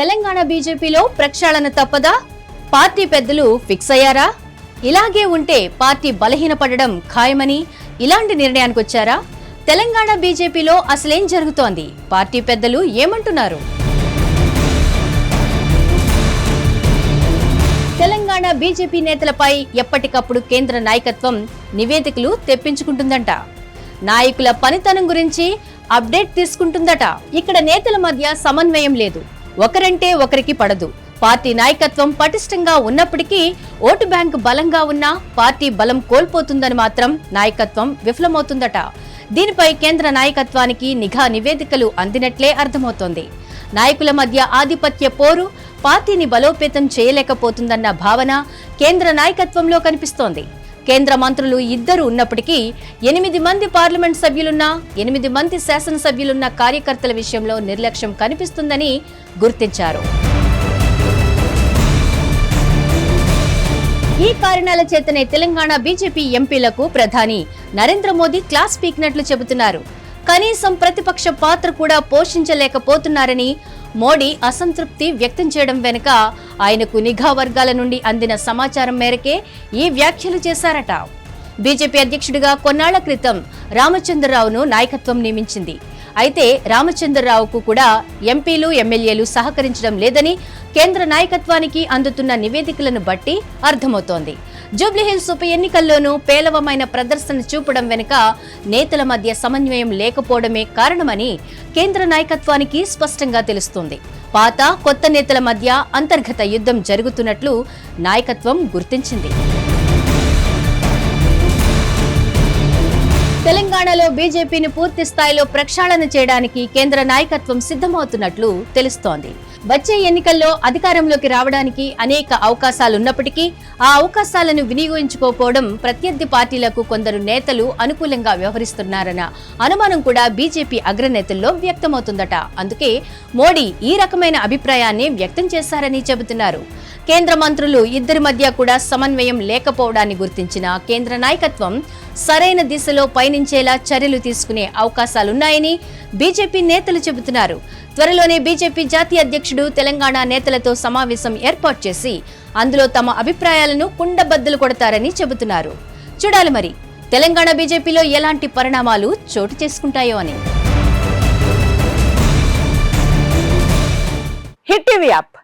తెలంగాణ బీజేపీలో ప్రక్షాళన తప్పదా? పార్టీ పెద్దలు ఫిక్స్ అయ్యారా? ఇలాగే ఉంటే పార్టీ బలహీనపడడం ఖాయమని ఇలాంటి నిర్ణయానికి వచ్చారా తెలంగాణ బీజేపీలో అసలేం జరుగుతోంది? పార్టీ పెద్దలు ఏమంటున్నారు? తెలంగాణ బీజేపీ నేతలపై ఎప్పటికప్పుడు కేంద్ర నాయకత్వం నివేదికలు తెప్పించుకుంటుందంట. నాయకుల పనితనం గురించి అప్డేట్ తీసుకుంటుందట. ఇక్కడ నేతల మధ్య సమన్వయం లేదు. ఒకరంటే ఒకరికి పడదు. పార్టీ నాయకత్వం పటిష్టంగా ఉన్నప్పటికీ ఓటు బ్యాంక్ బలంగా ఉన్నా పార్టీ బలం కోల్పోతుందని మాత్రం నాయకత్వం విఫలమవుతుందట. దీనిపై కేంద్ర నాయకత్వానికి నిఘా నివేదికలు అందినట్లే అర్థమవుతోంది. నాయకుల మధ్య ఆధిపత్య పోరు పార్టీని బలోపేతం చేయలేకపోతుందన్న భావన కేంద్ర నాయకత్వంలో కనిపిస్తోంది. కేంద్ర మంత్రులు ఇద్దరు ఉన్నప్పటికీ ఎనిమిది మంది పార్లమెంట్ సభ్యులున్న ఎనిమిది మంది శాసనసభ్యులున్న కార్యకర్తల విషయంలో నిర్లక్ష్యం కనిపిస్తుందని గుర్తించారు. ఈ కారణాల చేతనే తెలంగాణ బీజేపీ ఎంపీలకు ప్రధాని నరేంద్ర మోదీ క్లాస్ పీకినట్లు చెబుతున్నారు. కనీసం ప్రతిపక్ష పాత్ర కూడా పోషించలేకపోతున్నారని మోడీ అసంతృప్తి వ్యక్తం చేయడం వెనుక ఆయనకు నిఘా వర్గాల నుండి అందిన సమాచారం మేరకే ఈ వ్యాఖ్యలు చేశారట. బీజేపీ అధ్యక్షుడిగా కొన్నాళ్ళ క్రితం రామచంద్రరావును నాయకత్వం నియమించింది. అయితే రామచంద్రరావుకు కూడా ఎంపీలు ఎమ్మెల్యేలు సహకరించడం లేదని కేంద్ర నాయకత్వానికి అందుతున్న నివేదికలను బట్టి అర్థమవుతోంది. జూబ్లీహిల్స్ ఉప ఎన్నికల్లోనూ పేలవమైన ప్రదర్శన చూపడం వెనుక నేతల మధ్య సమన్వయం లేకపోవడమే కారణమని కేంద్ర నాయకత్వానికి స్పష్టంగా తెలుస్తోంది. పాత కొత్త నేతల మధ్య అంతర్గత యుద్ధం జరుగుతున్నట్లు నాయకత్వం గుర్తించింది. తెలంగాణలో బీజేపీని పూర్తి స్థాయిలో ప్రక్షాళన చేయడానికి కేంద్ర నాయకత్వం సిద్ధమవుతున్నట్లు తెలుస్తోంది. వచ్చే ఎన్నికల్లో అధికారంలోకి రావడానికి అనేక అవకాశాలున్నప్పటికీ ఆ అవకాశాలను వినియోగించుకోకపోవడం ప్రత్యర్థి పార్టీలకు కొందరు నేతలు అనుకూలంగా వ్యవహరిస్తున్నారన్న అనుమానం కూడా బీజేపీ అగ్రనేతల్లో వ్యక్తమవుతుందట. అందుకే మోడీ ఈ రకమైన అభిప్రాయాన్ని వ్యక్తం చేశారని చెబుతున్నారు. కేంద్ర మంత్రులు ఇద్దరి మధ్య కూడా సమన్వయం లేకపోవడాన్ని గుర్తించిన కేంద్ర నాయకత్వం సరైన దిశలో పయనించేలా చర్యలు తీసుకునే అవకాశాలున్నాయని బీజేపీ నేతలు చెబుతున్నారు. త్వరలోనే బీజేపీ జాతీయ అధ్యక్షుడు తెలంగాణ నేతలతో సమావేశం ఏర్పాటు చేసి అందులో తమ అభిప్రాయాలను కుండబద్దలు కొడతారని చెబుతున్నారు. చూడాలి మరి తెలంగాణ బీజేపీలో ఎలాంటి పరిణామాలు చోటు చేసుకుంటాయో అని. Hit TV app.